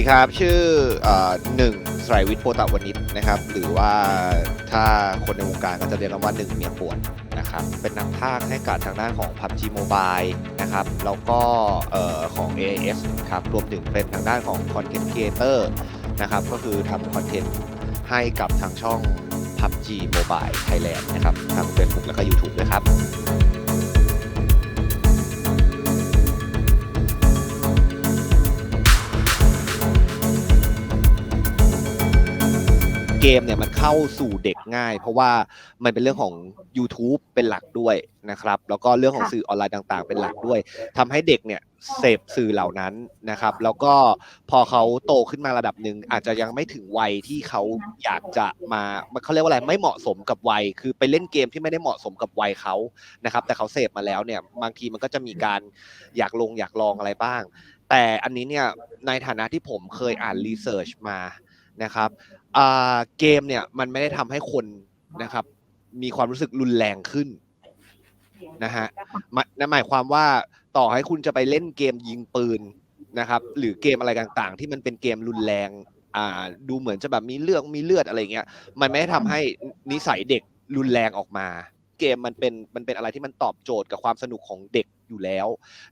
ดีครับ ชื่อเอ่อหนึ่งไตรวิทย์โพตะวณิชนะครับ หรือว่าถ้าคนในวงการก็จะเรียกกันว่าหนึ่งเมียปวนนะครับ เป็นนักพากย์ให้กับทางด้านของ PUBG Mobile นะครับ แล้วก็เอ่อของ AIS ครับ รวมถึงเป็นทางด้านของ Content Creator นะครับ ก็คือทำคอนเทนต์ให้กับทางช่อง PUBG Mobile Thailand นะครับทาง Facebook แล้วก็ YouTube ด้วยครับ เกมเนี่ยมันเข้าสู่เด็กง่าย เพราะว่ามันเป็นเรื่องของ YouTube เป็นหลักด้วยนะครับ แล้วก็เรื่องของค่ะสื่อออนไลน์ต่าง ๆ เป็นหลักด้วยทำให้เด็กเนี่ยเสพสื่อเหล่านั้นนะครับ แล้วก็พอเขาโตขึ้นมาระดับหนึ่งอาจจะยังไม่ถึงวัยที่เขาอยากจะมาเขาเรียกว่าอะไรไม่เหมาะสมกับวัย คือไปเล่นเกมที่ไม่ได้เหมาะสมกับวัยเขานะครับ แต่เขาเสพมาแล้วเนี่ยบางทีมันก็จะมีการอยากลงอยากลองอะไรบ้าง แต่อันนี้เนี่ยในฐานะที่ผมเคยอ่านรีเสิร์ชมา นะครับเกมเนี่ยมันไม่ได้ทำให้คนนะครับ มีความรู้สึกรุนแรงขึ้นนะฮะนั่นหมายความว่าต่อให้คุณจะไปเล่นเกมยิงปืนนะครับ หรือเกมอะไรต่างๆ ที่มันเป็นเกมรุนแรงอ่าดูเหมือนจะแบบมีเรื่องมีเลือดอะไรเงี้ย มันไม่ได้ทำให้นิสัยเด็กรุนแรงออกมา เกมมันเป็นมันเป็นอะไรที่มันตอบโจทย์กับความสนุกของเด็กอยู่แล้ว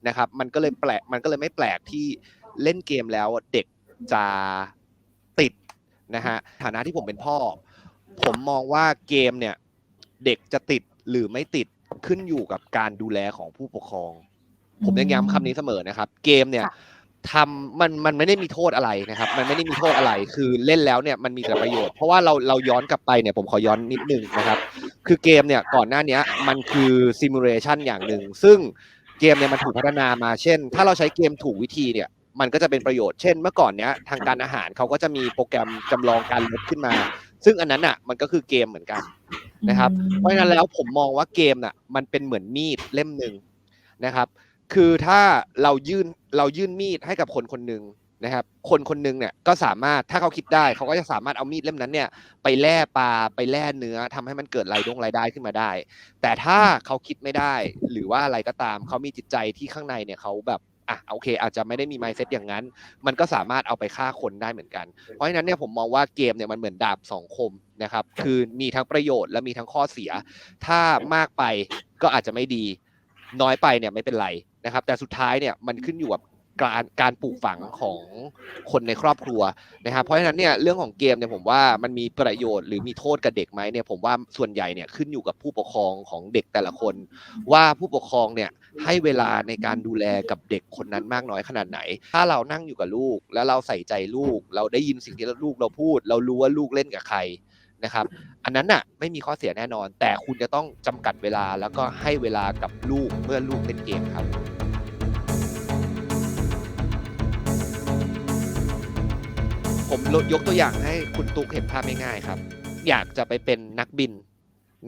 นะครับ มันก็เลยแปลกมันก็เลยไม่แปลกที่เล่นเกมแล้วเด็กจะ นะฮะฐานะที่ผมเป็นพ่อ ผมมองว่าเกมเนี่ยเด็กจะติดหรือไม่ติดขึ้นอยู่กับการดูแลของผู้ปกครอง ผมยังย้ำคำนี้เสมอนะครับ เกมเนี่ยค่ะทำมันมันไม่ได้มีโทษอะไรนะครับ มันไม่ได้มีโทษอะไร คือเล่นแล้วเนี่ยมันมีแต่ประโยชน์เพราะว่าเราเราย้อนกลับไปเนี่ยผมขอย้อนนิดนึงนะครับ คือเกมเนี่ยก่อนหน้าเนี้ยมันคือซิมูเลชันอย่างหนึ่งซึ่งเกมเนี่ยมันถูกพัฒนามาเช่น ถ้าเราใช้เกมถูกวิธีเนี่ย มันก็จะเป็นประโยชน์เช่นเมื่อก่อนเนี้ยทางการอาหารเขาก็จะมีโปรแกรมจำลองการลบขึ้นมา ซึ่งอันนั้นอะมันก็คือเกมเหมือนกันนะครับ เพราะฉะนั้นแล้วผมมองว่าเกมน่ะมันเป็นเหมือนมีดเล่มหนึ่งนะครับ คือถ้าเรายื่นเรายื่นมีดให้กับคนคนหนึ่งนะครับ คนคนหนึ่งเนี่ยก็สามารถถ้าเขาคิดได้เขาก็จะสามารถเอามีดเล่มนั้นเนี่ยไปแล่ปลาไปแล่เนื้อทำให้มันเกิดรายดงรายได้ขึ้นมาได้ แต่ถ้าเขาคิดไม่ได้หรือว่าอะไรก็ตามเขามีจิตใจที่ข้างในเนี่ยเขาแบบ อะโอเค อาจจะไม่ได้มีไมเซ็ตอย่างนั้น มันก็สามารถเอาไปฆ่าคนได้เหมือนกัน เพราะฉะนั้นเนี่ยผมมองว่าเกมเนี่ยมันเหมือนดาบสองคมนะครับ คือมีทั้งประโยชน์และมีทั้งข้อเสีย ถ้ามากไปก็อาจจะไม่ดี น้อยไปเนี่ยไม่เป็นไรนะครับ แต่สุดท้ายเนี่ยมันขึ้นอยู่กับ การการปลูกฝังของคนในครอบครัวนะครับเพราะฉะนั้นเนี่ยเรื่องของเกมเนี่ยผมว่ามันมีประโยชน์หรือมีโทษกับเด็กไหมเนี่ยผมว่าส่วนใหญ่เนี่ยขึ้นอยู่กับผู้ปกครองของเด็กแต่ละคน ว่าผู้ปกครองเนี่ยให้เวลาในการดูแลกับเด็กคนนั้นมากน้อยขนาดไหน ถ้าเรานั่งอยู่กับลูก แล้วเราใส่ใจลูก เราได้ยินสิ่งที่ลูกเราพูด เรารู้ว่าลูกเล่นกับใครนะครับ อันนั้นน่ะไม่มีข้อเสียแน่นอน แต่คุณจะต้องจำกัดเวลาแล้วก็ให้เวลากับลูกเมื่อลูกเล่นเกมครับ ผมยกตัวอย่างให้คุณตุ๊กเห็นภาพง่ายๆครับ อยากจะไปเป็นนักบิน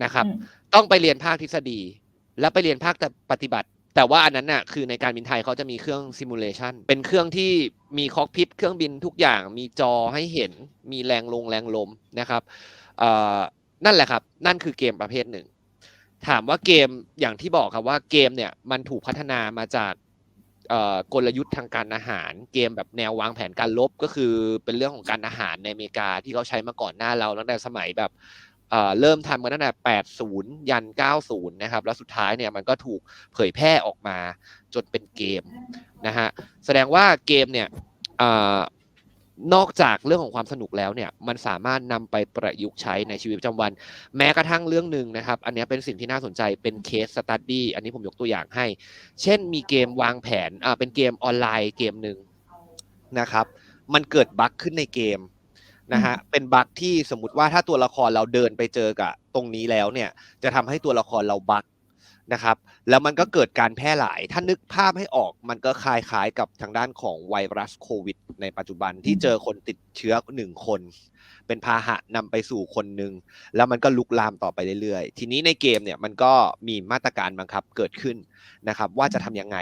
นะครับอืมต้องไปเรียนภาคทฤษฎี แล้วไปเรียนภาคปฏิบัติ แต่ว่าอันนั้นน่ะคือในการบินไทยเขาจะมีเครื่องซิมูเลชันเป็นเครื่องที่มีคอกพิทเครื่องบินทุกอย่างมีจอให้เห็น มีแรงลงแรงลมนะครับเอ่อนั่นแหละครับ นั่นคือเกมประเภทหนึ่ง ถามว่าเกมอย่างที่บอกครับว่าเกมเนี่ยมันถูกพัฒนามาจากเอ่อ กลยุทธ์ทางการอาหาร เกมแบบแนววางแผนการลบก็คือเป็นเรื่องของการอาหารในอเมริกาที่เขาใช้มาก่อนหน้าเราตั้งแต่สมัยแบบเริ่มทำกันตั้งแต่ 80 ยัน 90 นะครับ แล้วสุดท้ายเนี่ยมันก็ถูกเผยแพร่ออกมาจนเป็นเกมนะฮะ แสดงว่าเกมเนี่ย นอกจากเรื่องของความสนุกแล้วเนี่ยมันสามารถนำไปประยุกต์ใช้ในชีวิตประจำวัน แม้กระทั่งเรื่องหนึ่งนะครับ อันเนี้ยเป็นสิ่งที่น่าสนใจเป็นเคสสตัดดี้อันนี้ผมยกตัวอย่างให้ เช่นมีเกมวางแผนอ่าเป็นเกมออนไลน์เกมหนึ่งนะครับ มันเกิดบั๊กขึ้นในเกมนะฮะเป็นบั๊กที่สมมติว่าถ้าตัวละครเราเดินไปเจอกับตรงนี้แล้วเนี่ย จะทำให้ตัวละครเราบั๊ก นะครับ แล้วมันก็เกิดการแพร่หลาย ถ้านึกภาพให้ออกมันก็คล้ายๆกับทางด้านของไวรัสโควิด ในปัจจุบันที่เจอคนติดเชื้อหนึ่งคน เป็นพาหะนำไปสู่คนหนึ่งแล้วมันก็ลุกลามต่อไปเรื่อยๆ ทีนี้ในเกมเนี่ยมันก็มีมาตรการบังคับเกิดขึ้นนะครับ ว่าจะทำยังไง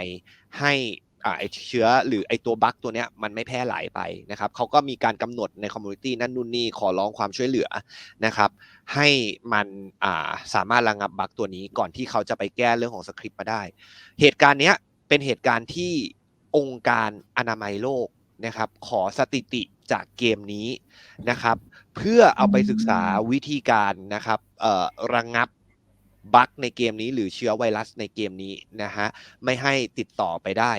ให้อ่า ไอเชื้อหรือไอตัวบั๊กตัวเนี้ยมันไม่แพร่หลายไปนะครับเขาก็มีการกำหนดในคอมมูนิตี้นั่นนู่นนี่ขอร้องความช่วยเหลือนะครับให้มันอ่าสามารถระงับบั๊กตัวนี้ก่อนที่เขาจะไปแก้เรื่องของสคริปต์มาได้ เหตุการณ์เนี้ยเป็นเหตุการณ์ที่องค์การอนามัยโลกนะครับขอสถิติจากเกมนี้นะครับ เพื่อเอาไปศึกษาวิธีการนะครับเอ่อระงงับบั๊กในเกมนี้หรือเชื้อไวรัสในเกมนี้นะฮะไม่ให้ติดต่อไปได้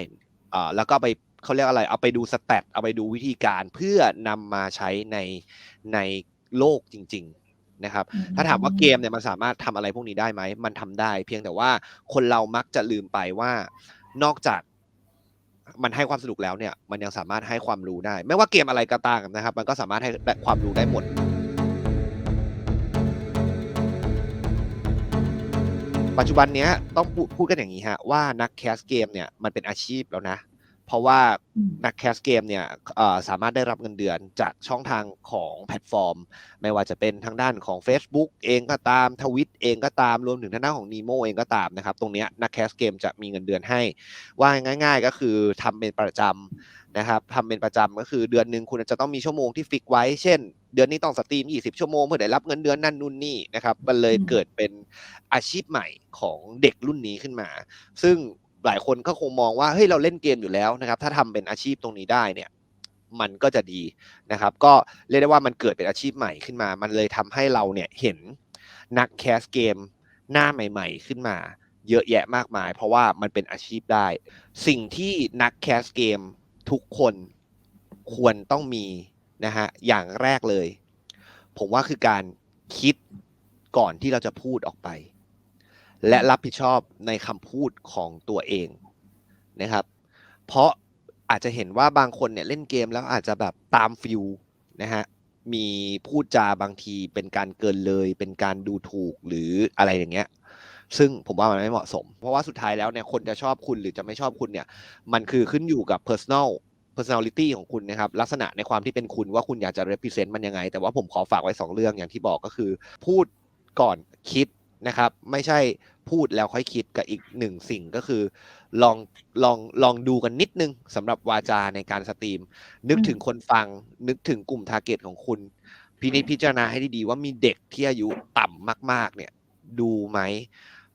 อ่อแล้วก็ไปเขาเรียกอะไร เอาไปดูสแตทเอาไปดูวิธีการเพื่อนำมาใช้ในในโลกจริง ๆนะครับ ถ้าถามว่าเกมเนี่ยมันสามารถทำอะไรพวกนี้ได้ไหม มันทำได้ เพียงแต่ว่าคนเรามักจะลืมไปว่านอกจากมันให้ความสนุกแล้วเนี่ย มันยังสามารถให้ความรู้ได้ ไม่ว่าเกมอะไรก็ตามนะครับ มันก็สามารถให้ความรู้ได้หมด ปัจจุบันเนี้ยต้องพูดพูดกันอย่างนี้ฮะว่านักแคสเกมเนี่ยมันเป็นอาชีพแล้วนะ เพราะว่าอืมนักแคสเกมเนี่ยเอ่อสามารถได้รับเงินเดือนจากช่องทางของแพลตฟอร์ม ไม่ว่าจะเป็นทางด้านของ Facebook เองก็ตามทวิตเองก็ตามรวมถึงทางด้านของ Nemo เองก็ตามนะครับ ตรงเนี้ยนักแคสเกมจะมีเงินเดือนให้ ว่าง่าย ๆ ก็คือทำเป็นประจำนะครับทำเป็นประจำก็คือเดือนหนึ่งคุณจะต้องมีชั่วโมงที่ฟิกไว้ เช่น เดือนนี้ต้องสตรีม 20 ชั่วโมงเพื่อได้รับเงินเดือนนั่นนู่นนี่นะครับมันเลยอืมเกิดเป็นอาชีพใหม่ของเด็กรุ่นนี้ขึ้นมา ซึ่ง หลายคนก็คงมองว่าเฮ้ยเราเล่นเกมอยู่แล้วนะครับ ถ้าทำเป็นอาชีพตรงนี้ได้เนี่ยมันก็จะดีนะครับ ก็เรียกได้ว่ามันเกิดเป็นอาชีพใหม่ขึ้นมา มันเลยทำให้เราเนี่ยเห็นนักแคสเกมหน้าใหม่ ๆ ขึ้นมา เยอะแยะมากมาย เพราะว่ามันเป็นอาชีพได้ สิ่งที่นักแคสเกมทุกคนควรต้องมีนะฮะอย่างแรกเลย ผมว่าคือการคิดก่อนที่เราจะพูดออกไป และรับผิดชอบในคำพูดของตัวเองนะครับ เพราะอาจจะเห็นว่าบางคนเนี่ยเล่นเกมแล้วอาจจะแบบตามฟิลนะฮะมีพูดจาบางทีเป็นการเกินเลย เป็นการดูถูกหรืออะไรอย่างเงี้ย ซึ่งผมว่ามันไม่เหมาะสม เพราะว่าสุดท้ายแล้วเนี่ยคนจะชอบคุณหรือจะไม่ชอบคุณเนี่ย มันคือขึ้นอยู่กับ personal personality ของคุณนะครับ ลักษณะในความที่เป็นคุณว่าคุณอยากจะ represent มันยังไง แต่ว่าผมขอฝากไว้ 2 เรื่องอย่างที่บอกก็คือ พูดก่อนคิด นะครับ ไม่ใช่พูดแล้วค่อยคิดกับอีกหนึ่งสิ่งก็คือ ลองลองลองดูกันนิดนึงสำหรับวาจาในการสตรีม นึกถึงคนฟัง นึกถึงกลุ่มทาร์เก็ตของคุณพินิจพิจารณาให้ดีๆ ว่ามีเด็กที่อายุต่ำมาก ๆ เนี่ย ดูไหม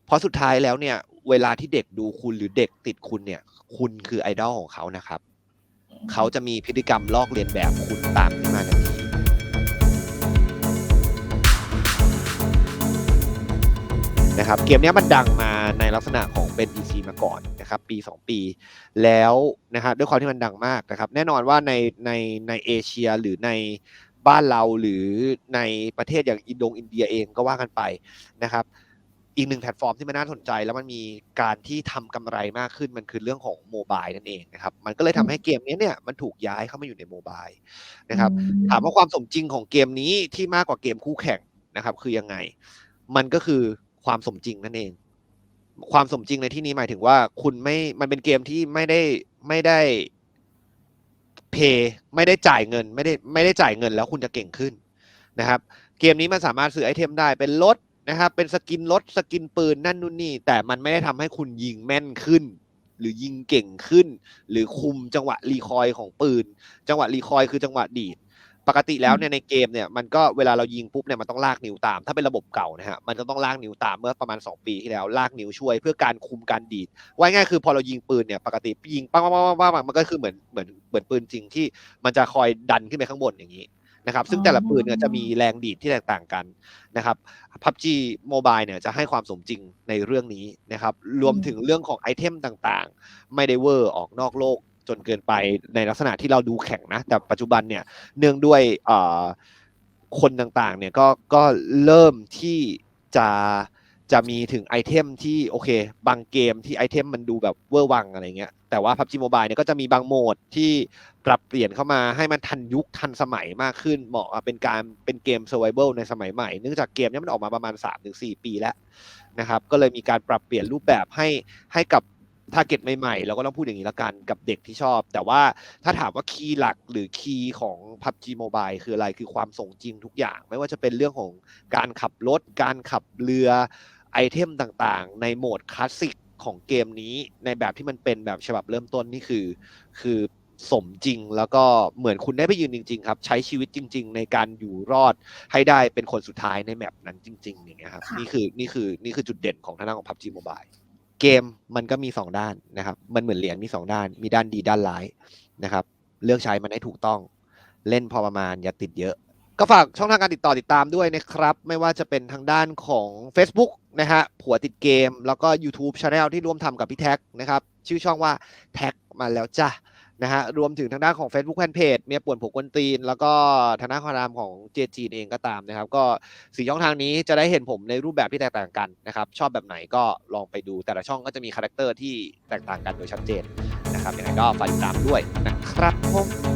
เพราะสุดท้ายแล้วเนี่ย เวลาที่เด็กดูคุณหรือเด็กติดคุณเนี่ย คุณคือไอดอลของเขานะครับ เขาจะมีพฤติกรรมลอกเลียนแบบคุณตามขึ้นมาทันที นะครับเกมเนี้ยมันดังมาในลักษณะของเป็น PC มาก่อนนะครับปี 2 ปี แล้วนะครับด้วยความที่มันดังมากนะครับแน่นอนว่าในในในเอเชียหรือในบ้านเราหรือในประเทศอย่างอินโดงอินเดียเองก็ว่ากันไปนะครับอีกหนึ่งแพลตฟอร์มที่มันน่าสนใจ แล้วมันมีการที่ทำกำไรมากขึ้นมันคือเรื่องของโมบายนั่นเองนะครับมันก็เลยทำให้เกมนี้เนี่ยมันถูกย้ายเข้ามาอยู่ในโมบายนะครับถามว่าความสมจริงของเกมนี้ที่มากกว่าเกมคู่แข่งนะครับคือยังไง มันก็คือ ความสมจริงนั่นเอง ความสมจริงในที่นี้หมายถึงว่าคุณไม่มันเป็นเกมที่ไม่ได้ไม่ได้เพย์ไม่ได้จ่ายเงิน ไม่ได้ไม่ได้จ่ายเงินแล้วคุณจะเก่งขึ้นนะครับ เกมนี้มันสามารถซื้อไอเทมได้เป็นรถนะครับ เป็นสกินรถสกินปืนนั่นนู่นนี่ แต่มันไม่ได้ทำให้คุณยิงแม่นขึ้น หรือยิงเก่งขึ้น หรือคุมจังหวะรีคอยของปืน จังหวะรีคอยคือจังหวะดีด ปกติแล้วเนี่ยในเกมเนี่ยมันก็เวลาเรายิงปุ๊บเนี่ยมันต้องลากนิ้วตาม ถ้าเป็นระบบเก่านะฮะมันจะต้องลากนิ้วตามเมื่อประมาณ 2 ปีที่แล้วลากนิ้วช่วยเพื่อการคุมการดีดว่าง่ายคือพอเรายิงปืนเนี่ยปกติยิงปังปังปังปังปังมันก็คือเหมือนเหมือนเหมือนปืนจริงที่มันจะคอยดันขึ้นไปข้างบนอย่างนี้นะครับซึ่งแต่ละปืนเนี่ยจะมีแรงดีดที่แตกต่างกันนะครับ PUBG Mobile เนี่ยจะให้ความสมจริงในเรื่องนี้นะครับรวมถึงเรื่องของไอเทมต่างๆ ไม่ได้เวอร์ออกนอกโลก จนเกินไปในลักษณะที่เราดูแข่งนะ แต่ปัจจุบันเนี่ยเนื่องด้วยคนต่างๆเนี่ยก็ก็เริ่มที่จะจะมีถึงไอเทมที่โอเค บางเกมที่ไอเทมมันดูแบบเวอร์วังอะไรเงี้ยแต่ว่า PUBG Mobile เนี่ยก็จะมีบางโหมดที่ปรับเปลี่ยนเข้ามาให้มันทันยุคทันสมัยมากขึ้นเหมาะเป็นการเป็นเกม Survival ในสมัยใหม่ เนื่องจากเกมนี้มันออกมาประมาณ 3-4 ปีแล้วนะครับก็เลยมีการปรับเปลี่ยนรูปแบบให้ให้กับ ทาร์เก็ตใหม่ๆ เราก็ต้องพูดอย่างนี้ละกันกับเด็กที่ชอบ แต่ว่าถ้าถามว่าคีย์หลักหรือคีย์ของ PUBG Mobile คืออะไรคือความสงจริงทุกอย่าง ไม่ว่าจะเป็นเรื่องของการขับรถ การขับเรือไอเทมต่างๆ ในโหมดคลาสสิกของเกมนี้ในแบบที่มันเป็นแบบฉบับเริ่มต้นนี่คือ คือสมจริงแล้วก็เหมือนคุณได้ไปยืนจริง ๆ ครับ ใช้ชีวิตจริง ๆ ในการอยู่รอดให้ได้เป็นคนสุดท้ายในแมปนั้นจริง ๆ อย่างเงี้ยครับค่ะนี่คือนี่คือนี่คือจุดเด่นของทางด้านของ PUBG Mobile เกมมันก็มีสองด้านนะครับ มันเหมือนเหรียญมีสองด้าน มีด้านดีด้านร้ายนะครับ เลือกใช้มันให้ถูกต้อง เล่นพอประมาณอย่าติดเยอะ ก็ฝากช่องทางการติดต่อติดตามด้วยนะครับ ไม่ว่าจะเป็นทางด้านของ Facebook นะฮะผัวติดเกม แล้วก็ YouTube Channel ที่ร่วมทำกับพี่แท็กนะครับ ชื่อช่องว่าแท็กมาแล้วจ้า นะฮะรวมถึงทางด้านของ Facebook Fanpage เมียป่วนผมกวนตีน แล้วก็ทางด้านความรามของเจจีนเองก็ตามนะครับ ก็สี่ช่องทางนี้จะได้เห็นผมในรูปแบบที่แตกต่างกันนะครับ ชอบแบบไหนก็ลองไปดูแต่ละช่องก็จะมีคาแรคเตอร์ที่แตกต่างกันโดยชัดเจนนะครับยังไงก็ฝากติดตามด้วยนะครับผม